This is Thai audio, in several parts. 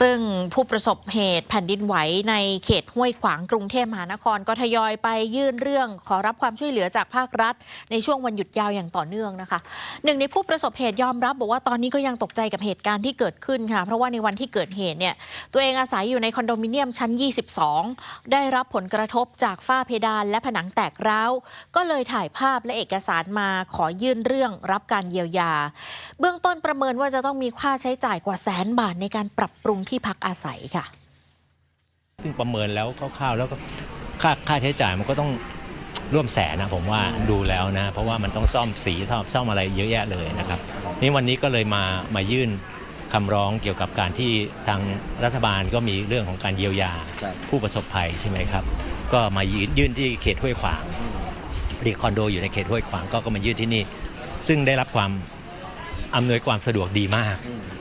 ซึ่งผู้ประสบเหตุแผ่นดินไหวในเขตห้วยขวางกรุงเทพมหานครก็ทยอยไปยื่นเรื่องขอรับความช่วยเหลือจากภาครัฐ ในช่วงวันหยุดยาวอย่างต่อเนื่องนะคะ หนึ่งในผู้ประสบเหตุยอมรับบอกว่าตอนนี้ก็ยังตกใจกับเหตุการณ์ที่เกิดขึ้นค่ะ เพราะว่าในวันที่เกิดเหตุเนี่ยตัวเองอาศัยอยู่ในคอนโดมิเนียมชั้น 22 ได้รับผลกระทบจากฝ้าเพดานและผนังแตกร้าวก็เลยถ่ายภาพและเอกสารมาขอยื่นเรื่องรับการเยียวยา เบื้องต้นประเมินว่าจะต้องมีค่าใช้จ่ายกว่าแสนบาทในการปรับปรุงที่พักอาศัยค่ะซึ่งประเมินแล้วคร่าวๆแล้วก็ค่าค่าใช้จ่ายมันก็ต้องร่วมแสนนะผมว่าดูแล้วนะ เพราะว่ามันต้องซ่อมสีซ่อมซ่อมอะไรเยอะแยะเลยนะครับนี่วันนี้ก็เลยมามายื่นคำร้องเกี่ยวกับการที่ทางรัฐบาลก็มีเรื่องของการเยียวยาครับผู้ประสบภัยใช่ไหมครับ ก็มายื่นยื่นที่เขตห้วยขวางดีคอนโดอยู่ในเขตห้วยขวางก็ก็มายื่นที่นี่ ซึ่งได้รับความอำนวยความสะดวกดีมาก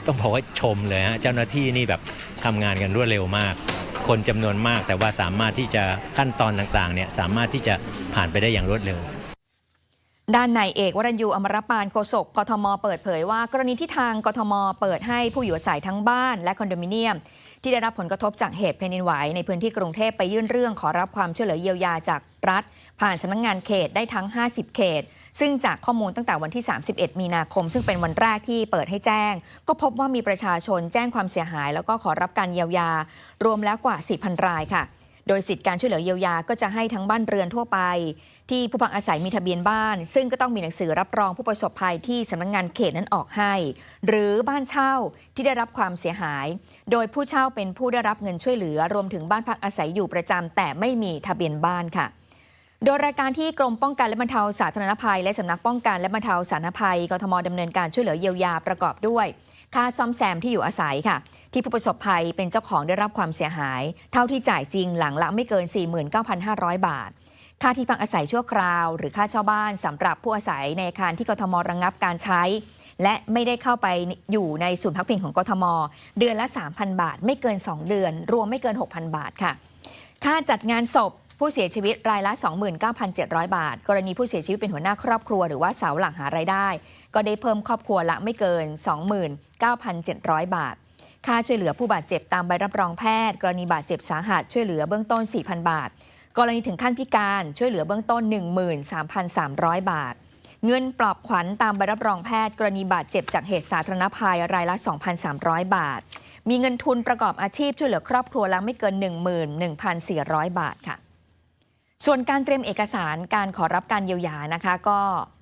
ต้องบอกว่าชมเลยฮะเจ้าหน้าที่นี่แบบทำงานกันรวดเร็วมาก คนจำนวนมากแต่ว่าสามารถที่จะขั้นตอนต่างๆเนี่ยสามารถที่จะผ่านไปได้อย่างรวดเร็ว ด้านนายเอกวรัญยูอมรปานโฆษกกทม เปิดเผยว่ากรณีที่ทางกทม เปิดให้ผู้อยู่อาศัยทั้งบ้านและคอนโดมิเนียม ที่ได้รับผลกระทบจากเหตุแผ่นดินไหวในพื้นที่กรุงเทพไปยื่นเรื่องขอรับความช่วยเหลือเยียวยาจากรัฐ ผ่านสำนักงงานเขตได้ทั้ง 50 เขต ซึ่งจากข้อมูลตั้งแต่วันที่ 31 มีนาคม ซึ่งเป็นวันแรกที่เปิดให้แจ้ง ก็พบว่ามีประชาชนแจ้งความเสียหาย แล้วก็ขอรับการเยียวยารวมแล้วกว่า4,000รายค่ะ โดยสิทธิการช่วยเหลือเยียวยาก็จะให้ทั้งบ้านเรือนทั่วไป ที่ผู้พักอาศัยมีทะเบียนบ้าน ซึ่งก็ต้องมีหนังสือรับรองผู้ประสบภัยที่สำนักงงานเขตนั้นออกให้ หรือบ้านเช่าที่ได้รับความเสียหาย โดยผู้เช่าเป็นผู้ได้รับเงินช่วยเหลือ รวมถึงบ้านพักอาศัยอยู่ประจำแต่ไม่มีทะเบียนบ้านค่ะโดยรายการที่กรมป้องกันและบรรเทาสาธารณภัย และสำนักป้องกันและบรรเทาสาธารณภัยกทมดำเนินการช่วยเหลือเยียวยาประกอบด้วย ค่าซ่อมแซมที่อยู่อาศัยค่ะ ที่ผู้ประสบภัยเป็นเจ้าของได้รับความเสียหาย เท่าที่จ่ายจริงหลังละไม่เกิน 49,500 บาท ค่าที่พักอาศัยชั่วคราว หรือค่าเช่าบ้านสำหรับผู้อาศัยในอาคารที่กทมระงงับการใช้ และไม่ได้เข้าไปอยู่ในศูนย์พักพิงของกทม เดือนละ 3,000 บาท ไม่เกิน 2 เดือน รวมไม่เกิน 6,000 บาทค่ะ ค่าจัดงานศพ ผู้เสียชีวิตรายละ 29,700 บาท กรณีผู้เสียชีวิตเป็นหัวหน้าครอบครัวหรือว่าเสาหลักหารายได้ ก็ได้เพิ่มครอบครัวละไม่เกิน 29,700 บาท ค่าช่วยเหลือผู้บาดเจ็บตามใบรับรองแพทย์ กรณีบาดเจ็บสาหัสช่วยเหลือเบื้องต้น 4,000 บาท กรณีถึงขั้นพิการช่วยเหลือเบื้องต้น 13,300 บาท เงินปลอบขวัญตามใบรับรองแพทย์ กรณีบาดเจ็บจากเหตุสาธารณภัยรายละ 2,300 บาท มีเงินทุนประกอบอาชีพช่วยเหลือครอบครัวละไม่เกิน 11,400 บาทค่ะ ส่วนการเตรียมเอกสารการขอรับการเยียวยานะคะ ก็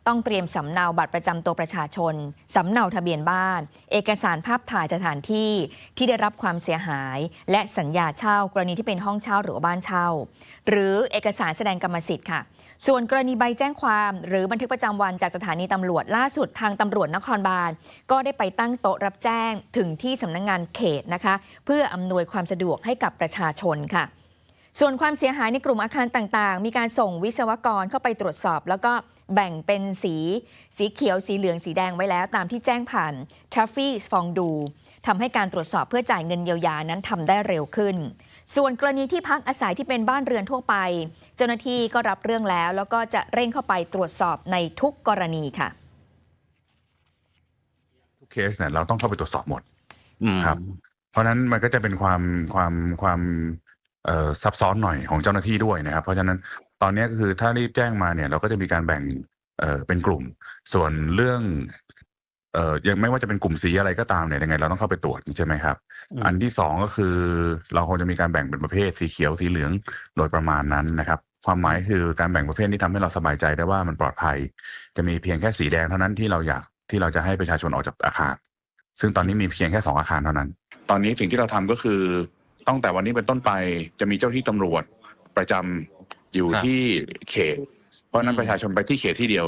ต้องเตรียมสำเนาบัตรประจำตัวประชาชน สำเนาทะเบียนบ้าน เอกสารภาพถ่ายสถานที่ที่ได้รับความเสียหาย และสัญญาเช่ากรณีที่เป็นห้องเช่าหรือบ้านเช่า หรือเอกสารแสดงกรรมสิทธิ์ค่ะ ส่วนกรณีใบแจ้งความ หรือบันทึกประจำวันจากสถานีตำรวจล่าสุดทางตำรวจนครบาล ก็ได้ไปตั้งโต๊ะรับแจ้งถึงที่สำนักงงานเขตนะคะ เพื่ออำนวยความสะดวกให้กับประชาชนค่ะ ส่วนความเสียหายในกลุ่มอาคารต่างๆ มีการส่งวิศวกรเข้าไปตรวจสอบ แล้วก็แบ่งเป็นสี สีเขียว สีเหลือง สีแดงไว้แล้ว ตามที่แจ้งผ่านทรัฟฟี่ฟองดูทำให้การตรวจสอบเพื่อจ่ายเงินเยียวยานั้นทำได้เร็วขึ้น ส่วนกรณีที่พักอาศัยที่เป็นบ้านเรือนทั่วไป เจ้าหน้าที่ก็รับเรื่องแล้ว แล้วก็จะเร่งเข้าไปตรวจสอบในทุกกรณีค่ะ ทุกเคสเนี่ยเราต้องเข้าไปตรวจสอบหมดอืมครับ เพราะฉะนั้นมันก็จะเป็นความความความเอ่อ ซับซ้อนหน่อยของเจ้าหน้าที่ด้วยนะครับ เพราะฉะนั้นตอนนี้ก็คือถ้ารีบแจ้งมาเนี่ย เราก็จะมีการแบ่งเอ่อเป็นกลุ่ม ส่วนเรื่องเอ่อยังไม่ว่าจะเป็นกลุ่มสีอะไรก็ตามเนี่ยยังไง เราต้องเข้าไปตรวจใช่ไหมครับอืมอันที่สองก็คือ เราคงจะมีการแบ่งเป็นประเภทสีเขียวสีเหลืองโดยประมาณนั้นนะครับ ความหมายคือการแบ่งประเภทที่ทำให้เราสบายใจได้ว่ามันปลอดภัย จะมีเพียงแค่สีแดงเท่านั้นที่เราอยากที่เราจะให้ประชาชนออกจากอาคาร ซึ่งตอนนี้มีเพียงแค่สองอาคารเท่านั้น ตอนนี้สิ่งที่เราทำก็คือ ตั้งแต่วันนี้เป็นต้นไปจะมีเจ้าที่ตำรวจประจำอยู่ครับที่เขต เพราะฉะนั้นอืมประชาชนไปที่เขตที่เดียว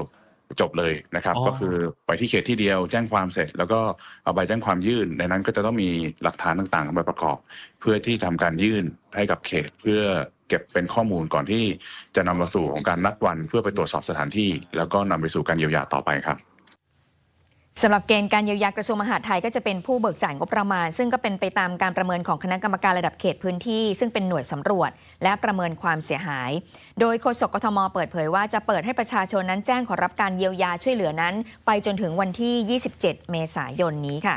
จบเลยนะครับ อ๋อ ก็คือไปที่เขตที่เดียวแจ้งความเสร็จ แล้วก็เอาใบแจ้งความยื่นในนั้นก็จะต้องมีหลักฐานต่างๆมาประกอบ เพื่อที่ทำการยื่นให้กับเขต เพื่อเก็บเป็นข้อมูลก่อนที่จะนำมาสู่ของการนัดวันเพื่อไปตรวจสอบสถานที่ แล้วก็นำไปสู่การเยียวยาต่อไปครับ สำหรับเกณฑ์การเยียวยากระทรวงมหาดไทยก็จะเป็นผู้เบิกจ่ายงบประมาณ ซึ่งก็เป็นไปตามการประเมินของคณะกรรมการระดับเขตพื้นที่ ซึ่งเป็นหน่วยสำรวจ และประเมินความเสียหาย โดยโฆษกกทมเปิดเผยว่าจะเปิดให้ประชาชนนั้นแจ้งขอรับการเยียวยาช่วยเหลือนั้น ไปจนถึงวันที่ 27 เมษายนนี้ค่ะ